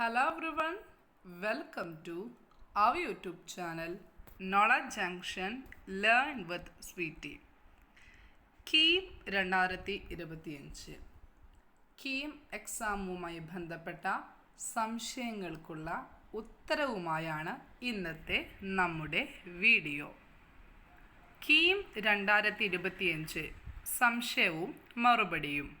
Hello everyone, welcome to our YouTube channel knowledge junction learn with Sweetie. KEAM രണ്ടായിരത്തി ഇരുപത്തിയഞ്ച്. കീം എക്സാമുമായി ബന്ധപ്പെട്ട സംശയങ്ങൾക്കുള്ള ഉത്തരവുമായാണ് ഇന്നത്തെ നമ്മുടെ വീഡിയോ. കീം രണ്ടായിരത്തി ഇരുപത്തിയഞ്ച് സംശയവും മറുപടിയും.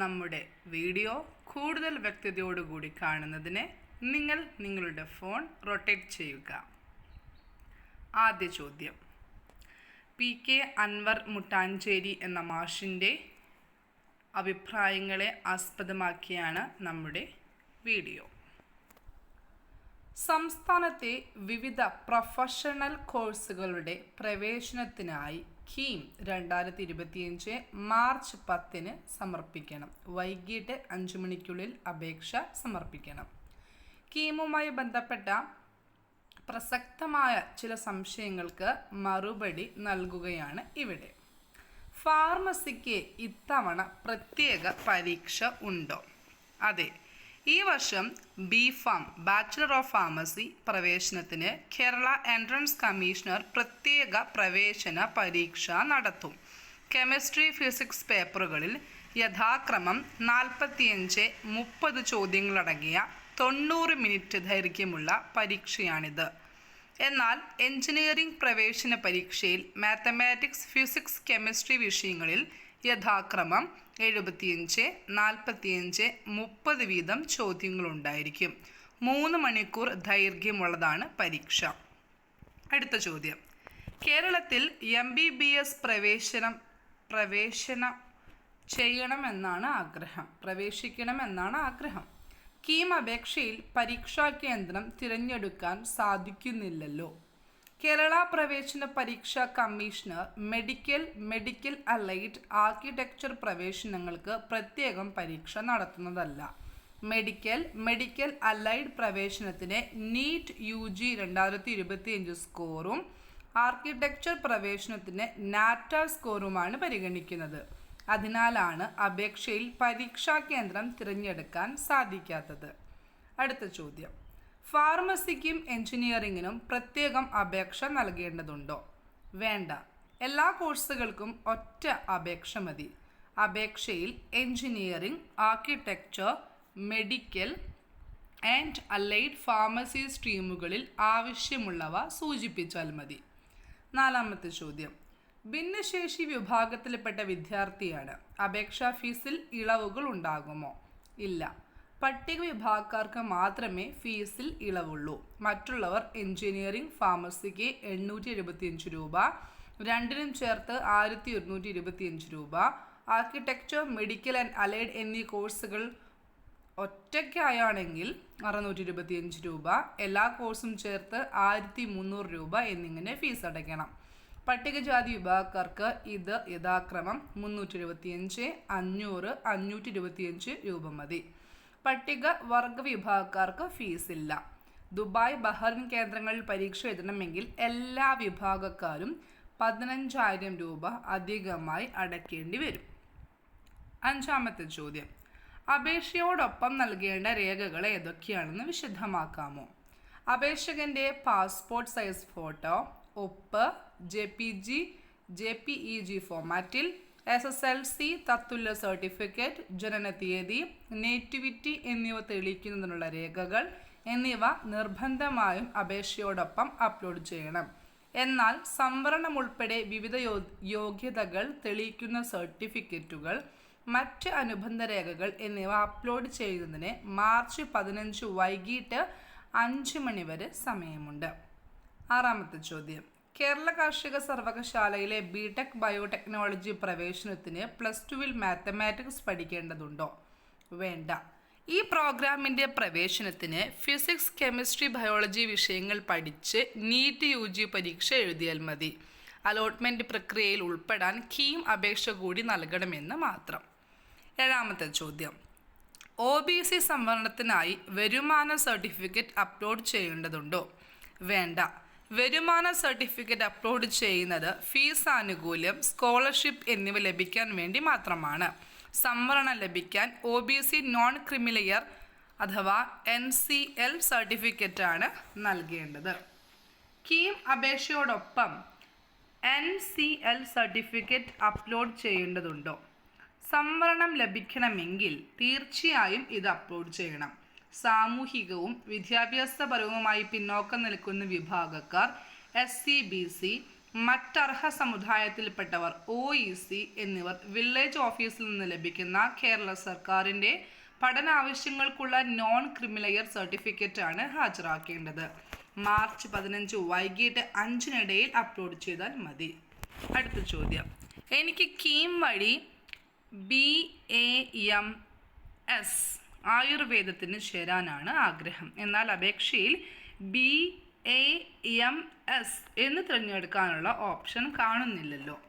നമ്മുടെ വീഡിയോ കൂടുതൽ വ്യക്തതയോടുകൂടി കാണുന്നതിന് നിങ്ങൾ നിങ്ങളുടെ ഫോൺ റൊട്ടേറ്റ് ചെയ്യുക. ആദ്യ ചോദ്യം. പി കെ അൻവർ മുട്ടാഞ്ചേരി എന്ന മാഷിന്റെ അഭിപ്രായങ്ങളെ ആസ്പദമാക്കിയാണ് നമ്മുടെ വീഡിയോ. സംസ്ഥാനത്തെ വിവിധ പ്രൊഫഷണൽ കോഴ്സുകളുടെ പ്രവേശനത്തിനായി കീം രണ്ടായിരത്തി ഇരുപത്തിയഞ്ച് മാർച്ച് പത്തിന് സമർപ്പിക്കണം. വൈകിട്ട് അഞ്ച് മണിക്കുള്ളിൽ അപേക്ഷ സമർപ്പിക്കണം. കീമുമായി ബന്ധപ്പെട്ട പ്രസക്തമായ ചില സംശയങ്ങൾക്ക് മറുപടി നൽകുകയാണ് ഇവിടെ. ഫാർമസിക്ക് ഇത്തവണ പ്രത്യേക പരീക്ഷ ഉണ്ടോ? അതെ ഈ വർഷം B pharm bachelor of pharmacy പ്രവേശനത്തിന് കേരള എൻട്രൻസ് കമ്മീഷണർ പ്രത്യേക പ്രവേശന പരീക്ഷ നടത്തും. കെമിസ്ട്രി ഫിസിക്സ് പേപ്പറുകളിൽ യഥാക്രമം നാൽപ്പത്തിയഞ്ച് മുപ്പത് ചോദ്യങ്ങളടങ്ങിയ തൊണ്ണൂറ് മിനിറ്റ് ദൈർഘ്യമുള്ള പരീക്ഷയാണിത്. എന്നാൽ എഞ്ചിനീയറിംഗ് പ്രവേശന പരീക്ഷയിൽ മാത്തമാറ്റിക്സ് ഫിസിക്സ് കെമിസ്ട്രി വിഷയങ്ങളിൽ യഥാക്രമം എഴുപത്തിയഞ്ച് നാൽപ്പത്തിയഞ്ച് മുപ്പത് വീതം ചോദ്യങ്ങളുണ്ടായിരിക്കും. മൂന്ന് മണിക്കൂർ ദൈർഘ്യമുള്ളതാണ് പരീക്ഷ. അടുത്ത ചോദ്യം. കേരളത്തിൽ എം ബി ബി എസ് പ്രവേശനം പ്രവേശനം ചെയ്യണമെന്നാണ് ആഗ്രഹം. പ്രവേശിക്കണമെന്നാണ് ആഗ്രഹം. കീം അപേക്ഷയിൽ പരീക്ഷാ കേന്ദ്രം തിരഞ്ഞെടുക്കാൻ സാധിക്കുന്നില്ലല്ലോ. കേരള പ്രവേശന പരീക്ഷ commissioner medical medical allied architecture പ്രവേശനങ്ങൾക്ക് പ്രത്യേകം പരീക്ഷ നടത്തുന്നതല്ല. മെഡിക്കൽ മെഡിക്കൽ അലൈഡ് പ്രവേശനത്തിന് നീറ്റ് യു ജി രണ്ടായിരത്തി ഇരുപത്തിയഞ്ച് സ്കോറും ആർക്കിടെക്ചർ പ്രവേശനത്തിന് നാറ്റ സ്കോറുമാണ് പരിഗണിക്കുന്നത്. അതിനാലാണ് അപേക്ഷയിൽ പരീക്ഷാ കേന്ദ്രം തിരഞ്ഞെടുക്കാൻ സാധിക്കാത്തത്. അടുത്ത ചോദ്യം. ഫാർമസിക്കും എഞ്ചിനീയറിങ്ങിനും പ്രത്യേകം അപേക്ഷ നൽകേണ്ടതുണ്ടോ? വേണ്ട. എല്ലാ കോഴ്സുകൾക്കും ഒറ്റ അപേക്ഷ മതി. അപേക്ഷയിൽ engineering architecture medical and allied pharmacy സ്ട്രീമുകളിൽ ആവശ്യമുള്ളവ സൂചിപ്പിച്ചാൽ മതി. നാലാമത്തെ ചോദ്യം. ഭിന്നശേഷി വിഭാഗത്തിൽപ്പെട്ട വിദ്യാർത്ഥിയാണ്. അപേക്ഷാ ഫീസിൽ ഇളവുകൾ ഉണ്ടാകുമോ? ഇല്ല. പട്ടിക വിഭാഗക്കാർക്ക് മാത്രമേ ഫീസിൽ ഇളവുള്ളൂ. മറ്റുള്ളവർ എഞ്ചിനീയറിംഗ് ഫാർമസിക്ക് എണ്ണൂറ്റി എഴുപത്തിയഞ്ച് രൂപ രണ്ടിനും ചേർത്ത് ആയിരത്തി ഒരുന്നൂറ്റി ഇരുപത്തിയഞ്ച് രൂപ. ആർക്കിടെക്ചർ മെഡിക്കൽ ആൻഡ് അലൈഡ് എന്നീ കോഴ്സുകൾ ഒറ്റയ്ക്കായാണെങ്കിൽ അറുന്നൂറ്റി ഇരുപത്തിയഞ്ച് രൂപ. എല്ലാ കോഴ്സും ചേർത്ത് ആയിരത്തി മുന്നൂറ് രൂപ എന്നിങ്ങനെ ഫീസ് അടയ്ക്കണം. പട്ടികജാതി വിഭാഗക്കാർക്ക് ഇത് യഥാക്രമം മുന്നൂറ്റി എഴുപത്തിയഞ്ച് അഞ്ഞൂറ് അഞ്ഞൂറ്റി ഇരുപത്തിയഞ്ച് രൂപ മതി. പട്ടിക വർഗ വിഭാഗക്കാർക്ക് ഫീസില്ല ദുബായ് ബഹ്റിൻ കേന്ദ്രങ്ങളിൽ പരീക്ഷ എഴുതണമെങ്കിൽ എല്ലാ വിഭാഗക്കാരും പതിനഞ്ചായിരം രൂപ അധികമായി അടയ്ക്കേണ്ടി വരും. അഞ്ചാമത്തെ ചോദ്യം. അപേക്ഷയോടൊപ്പം നൽകേണ്ട രേഖകൾ ഏതൊക്കെയാണെന്ന് വിശദമാക്കാമോ? അപേക്ഷകന്റെ പാസ്പോർട്ട് സൈസ് ഫോട്ടോ ഒപ്പ് J P G J P E G ഫോമാറ്റിൽ S S L C തത്തുല്യ സർട്ടിഫിക്കറ്റ് ജനന തീയതി നേറ്റിവിറ്റി എന്നിവ തെളിയിക്കുന്നതിനുള്ള രേഖകൾ എന്നിവ നിർബന്ധമായും അപേക്ഷയോടൊപ്പം അപ്ലോഡ് ചെയ്യണം. എന്നാൽ സംവരണം ഉൾപ്പെടെ വിവിധ യോ യോഗ്യതകൾ തെളിയിക്കുന്ന സർട്ടിഫിക്കറ്റുകൾ മറ്റ് അനുബന്ധ രേഖകൾ എന്നിവ അപ്ലോഡ് ചെയ്യുന്നതിന് മാർച്ച് പതിനഞ്ച് വൈകിട്ട് അഞ്ച് മണിവരെ സമയമുണ്ട്. ആറാമത്തെ ചോദ്യം. കേരള കാർഷിക സർവകലാശാലയിലെ ബിടെക് ബയോടെക്നോളജി പ്രവേശനത്തിന് പ്ലസ് ടുവിൽ മാത്തമാറ്റിക്സ് പഠിക്കേണ്ടതുണ്ടോ? വേണ്ട. ഈ പ്രോഗ്രാമിന്റെ പ്രവേശനത്തിന് ഫിസിക്സ് കെമിസ്ട്രി ബയോളജി വിഷയങ്ങൾ പഠിച്ച് നീറ്റ് യു ജി പരീക്ഷ എഴുതിയാൽ മതി. അലോട്ട്മെന്റ് പ്രക്രിയയിൽ ഉൾപ്പെടാൻ കീം അപേക്ഷ കൂടി നൽകണമെന്ന് മാത്രം. ഏഴാമത്തെ ചോദ്യം. ഒ ബി സി സംവരണത്തിനായി വരുമാന സർട്ടിഫിക്കറ്റ് അപ്ലോഡ് ചെയ്യേണ്ടതുണ്ടോ? വേണ്ട. വരുമാന സർട്ടിഫിക്കറ്റ് അപ്ലോഡ് ചെയ്യുന്നത് ഫീസ് ആനുകൂല്യം സ്കോളർഷിപ്പ് എന്നിവ ലഭിക്കാൻ വേണ്ടി മാത്രമാണ്. സംവരണം ലഭിക്കാൻ O B C non creamy layer അഥവാ എൻ സി എൽ സർട്ടിഫിക്കറ്റാണ് നൽകേണ്ടത്. KEAM അപേക്ഷയോടൊപ്പം N C L certificate upload ചെയ്യേണ്ടതുണ്ടോ? സംവരണം ലഭിക്കണമെങ്കിൽ തീർച്ചയായും ഇത് അപ്ലോഡ് ചെയ്യണം. സാമൂഹികവും വിദ്യാഭ്യാസപരവുമായി പിന്നോക്കം നിൽക്കുന്ന വിഭാഗക്കാർ എസ് സി ബി സി മറ്റർഹ സമുദായത്തിൽപ്പെട്ടവർ ഒ ഇ സി എന്നിവർ വില്ലേജ് ഓഫീസിൽ നിന്ന് ലഭിക്കുന്ന കേരള സർക്കാരിന്റെ പഠനാവശ്യങ്ങൾക്കുള്ള നോൺ ക്രിമിനലയർ സർട്ടിഫിക്കറ്റ് ആണ് ഹാജരാക്കേണ്ടത്. മാർച്ച് പതിനഞ്ച് വൈകിട്ട് അഞ്ചിനിടയിൽ അപ്ലോഡ് ചെയ്താൽ മതി. അടുത്ത ചോദ്യം. എനിക്ക് കീം വഴി ബി എ എം എസ് ആയുർവേദത്തിന് ചേരാനാണ് ആഗ്രഹം. എന്നാൽ അപേക്ഷയിൽ ബി എ എം എസ് എന്ന് തിരഞ്ഞെടുക്കാനുള്ള ഓപ്ഷൻ കാണുന്നില്ലല്ലോ.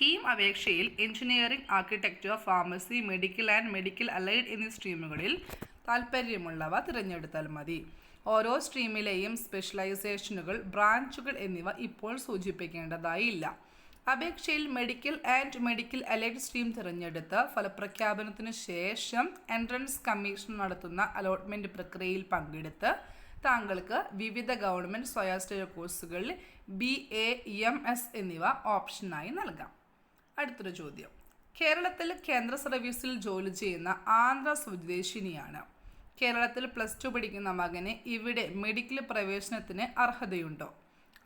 കീം അപേക്ഷയിൽ engineering architecture pharmacy medical and medical allied എന്നീ സ്ട്രീമുകളിൽ താൽപ്പര്യമുള്ളവ തിരഞ്ഞെടുത്താൽ മതി. ഓരോ സ്ട്രീമിലെയും സ്പെഷ്യലൈസേഷനുകൾ ബ്രാഞ്ചുകൾ എന്നിവ ഇപ്പോൾ സൂചിപ്പിക്കേണ്ടതായില്ല. അപേക്ഷയിൽ medical and medical allied stream തിരഞ്ഞെടുത്ത് ഫലപ്രഖ്യാപനത്തിന് ശേഷം എൻട്രൻസ് കമ്മീഷൻ നടത്തുന്ന അലോട്ട്മെന്റ് പ്രക്രിയയിൽ പങ്കെടുത്ത് താങ്കൾക്ക് വിവിധ ഗവൺമെന്റ് സ്വയാശ്രയ കോഴ്സുകളിൽ ബി എ എം എസ് എന്നിവ ഓപ്ഷനായി നൽകാം. അടുത്തൊരു ചോദ്യം. കേരളത്തിൽ കേന്ദ്ര സർവീസിൽ ജോലി ചെയ്യുന്ന ആന്ധ്ര സ്വദേശിനിയാണ്. കേരളത്തിൽ പ്ലസ് ടു പഠിക്കുന്ന മകന് ഇവിടെ മെഡിക്കൽ പ്രവേശനത്തിന് അർഹതയുണ്ടോ?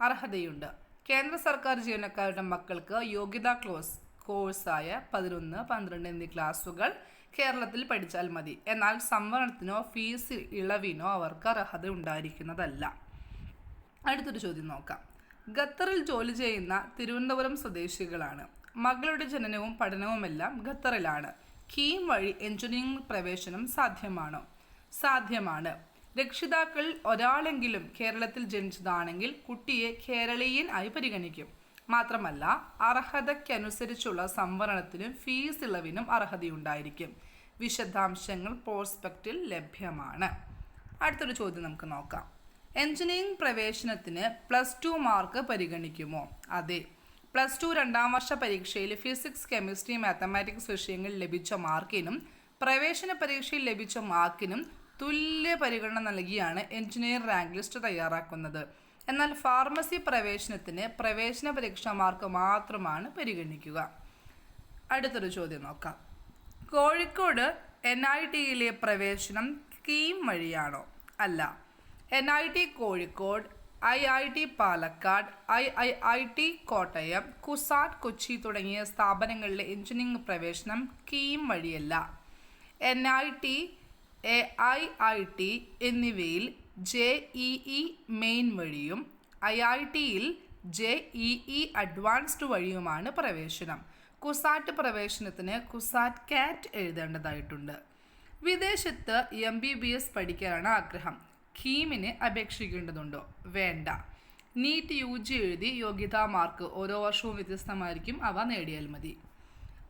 അർഹതയുണ്ട്. കേന്ദ്ര സർക്കാർ ജീവനക്കാരുടെ മക്കൾക്ക് യോഗ്യതാ ക്ലോസ് കോഴ്സായ പതിനൊന്ന് പന്ത്രണ്ട് എന്നീ ക്ലാസുകൾ കേരളത്തിൽ പഠിച്ചാൽ മതി. എന്നാൽ സംവരണത്തിനോ ഫീസ് ഇളവിനോ അവർക്ക് അർഹത ഉണ്ടായിരിക്കുന്നതല്ല. അടുത്തൊരു ചോദ്യം നോക്കാം. ഖത്തറിൽ ജോലി ചെയ്യുന്ന തിരുവനന്തപുരം സ്വദേശികളാണ്. മകളുടെ ജനനവും പഠനവുമെല്ലാം ഖത്തറിലാണ്. കീം വഴി എഞ്ചിനീയറിംഗ് പ്രവേശനം സാധ്യമാണോ? സാധ്യമാണ്. രക്ഷിതാക്കൾ ഒരാളെങ്കിലും കേരളത്തിൽ ജനിച്ചതാണെങ്കിൽ കുട്ടിയെ കേരളീയൻ ആയി പരിഗണിക്കും. മാത്രമല്ല അർഹതയ്ക്കനുസരിച്ചുള്ള സംവരണത്തിനും ഫീസ് ഇളവിനും അർഹതയുണ്ടായിരിക്കും. വിശദാംശങ്ങൾ പ്രോസ്പെക്റ്റിൽ ലഭ്യമാണ്. അടുത്തൊരു ചോദ്യം നമുക്ക് നോക്കാം. എഞ്ചിനീയറിംഗ് പ്രവേശനത്തിന് പ്ലസ് ടു മാർക്ക് പരിഗണിക്കുമോ? അതെ. പ്ലസ് ടു രണ്ടാം വർഷ പരീക്ഷയിൽ ഫിസിക്സ് കെമിസ്ട്രി മാത്തമാറ്റിക്സ് വിഷയങ്ങളിൽ ലഭിച്ച മാർക്കിനും പ്രവേശന പരീക്ഷയിൽ ലഭിച്ച മാർക്കിനും തുല്യ പരിഗണന നൽകിയാണ് എഞ്ചിനീയർ റാങ്ക് ലിസ്റ്റ് തയ്യാറാക്കുന്നത്. എന്നാൽ ഫാർമസി പ്രവേശനത്തിന് പ്രവേശന പരീക്ഷാ മാർക്ക് മാത്രമാണ് പരിഗണിക്കുക. അടുത്തൊരു ചോദ്യം നോക്കാം. കോഴിക്കോട് എൻ ഐ ടിയിലെ പ്രവേശനം സ്കീം വഴിയാണോ? അല്ല. N I T Kozhikode I I T Palakkad I I I T Kottayam CUSAT Kochi തുടങ്ങിയ സ്ഥാപനങ്ങളിലെ എഞ്ചിനീയറിംഗ് പ്രവേശനം കീം വഴിയല്ല. N I T A I I T എന്നിവയിൽ ജെ ഇ ഇ മെയിൻ വഴിയും ഐ ഐ ടിയിൽ ജെ ഇ ഇ അഡ്വാൻസ്ഡ് വഴിയുമാണ് പ്രവേശനം. കുസാറ്റ് പ്രവേശനത്തിന് കുസാറ്റ് കാറ്റ് എഴുതേണ്ടതായിട്ടുണ്ട്. വിദേശത്ത് എം ബി ബി എസ് പഠിക്കാനാണ് ആഗ്രഹം. കീമിന് അപേക്ഷിക്കേണ്ടതുണ്ടോ? വേണ്ട. നീറ്റ് യു ജി എഴുതി യോഗ്യതാ മാർക്ക് ഓരോ വർഷവും വ്യത്യസ്തമായിരിക്കും. അവ നേടിയാൽ മതി.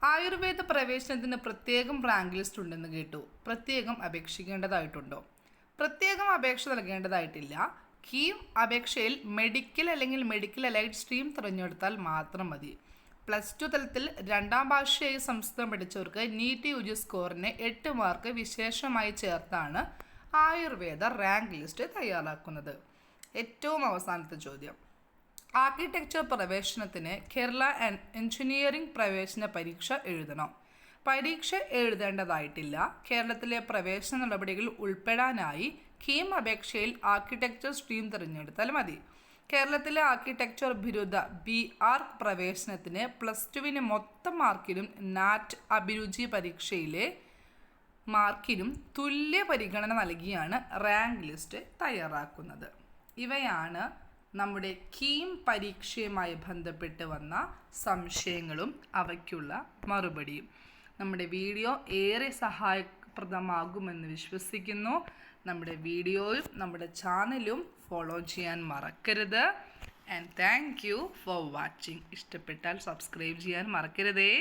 ആയുർവേദ പ്രവേശനത്തിന് പ്രത്യേകം റാങ്ക് ലിസ്റ്റ് ഉണ്ടെന്ന് കേട്ടു. പ്രത്യേകം അപേക്ഷിക്കേണ്ടതായിട്ടുണ്ടോ? പ്രത്യേകം അപേക്ഷ നൽകേണ്ടതായിട്ടില്ല. കീം അപേക്ഷയിൽ മെഡിക്കൽ അല്ലെങ്കിൽ മെഡിക്കൽ അലൈഡ് സ്ട്രീം തിരഞ്ഞെടുത്താൽ മാത്രം മതി. പ്ലസ് ടു തലത്തിൽ രണ്ടാം ഭാഷയായി സംസ്കൃതം പഠിച്ചവർക്ക് നീറ്റ് യു ജി സ്കോറിന് എട്ട് മാർക്ക് വിശേഷമായി ചേർത്താണ് ആയുർവേദ റാങ്ക് ലിസ്റ്റ് തയ്യാറാക്കുന്നത്. ഏറ്റവും അവസാനത്തെ ചോദ്യം. ആർക്കിടെക്ചർ പ്രവേശനത്തിന് കേരള എഞ്ചിനീയറിംഗ് പ്രവേശന പരീക്ഷ എഴുതണം. പരീക്ഷ എഴുതേണ്ടതായിട്ടില്ല. കേരളത്തിലെ പ്രവേശന നടപടികൾ ഉൾപ്പെടാനായി കീം അപേക്ഷയിൽ ആർക്കിടെക്ചർ സ്ട്രീം തിരഞ്ഞെടുത്താൽ മതി. കേരളത്തിലെ ആർക്കിടെക്ചർ ബിരുദ ബി ആർ പ്രവേശനത്തിന് പ്ലസ് ടുവിന് മൊത്തം മാർക്കിലും നാറ്റ് അഭിരുചി പരീക്ഷയിലെ മാർക്കിനും തുല്യ പരിഗണന നൽകിയാണ് റാങ്ക് ലിസ്റ്റ് തയ്യാറാക്കുന്നത്. ഇവയാണ് നമ്മുടെ കീം പരീക്ഷയുമായി ബന്ധപ്പെട്ട് വന്ന സംശയങ്ങളും അവയ്ക്കുള്ള മറുപടിയും. നമ്മുടെ വീഡിയോ ഏറെ സഹായപ്രദമാകുമെന്ന് വിശ്വസിക്കുന്നു. നമ്മുടെ വീഡിയോയും നമ്മുടെ ചാനലും ഫോളോ ചെയ്യാൻ മറക്കരുത്. And thank you for watching ഇഷ്ടപ്പെട്ടാൽ സബ്സ്ക്രൈബ് ചെയ്യാൻ മറക്കരുതേ.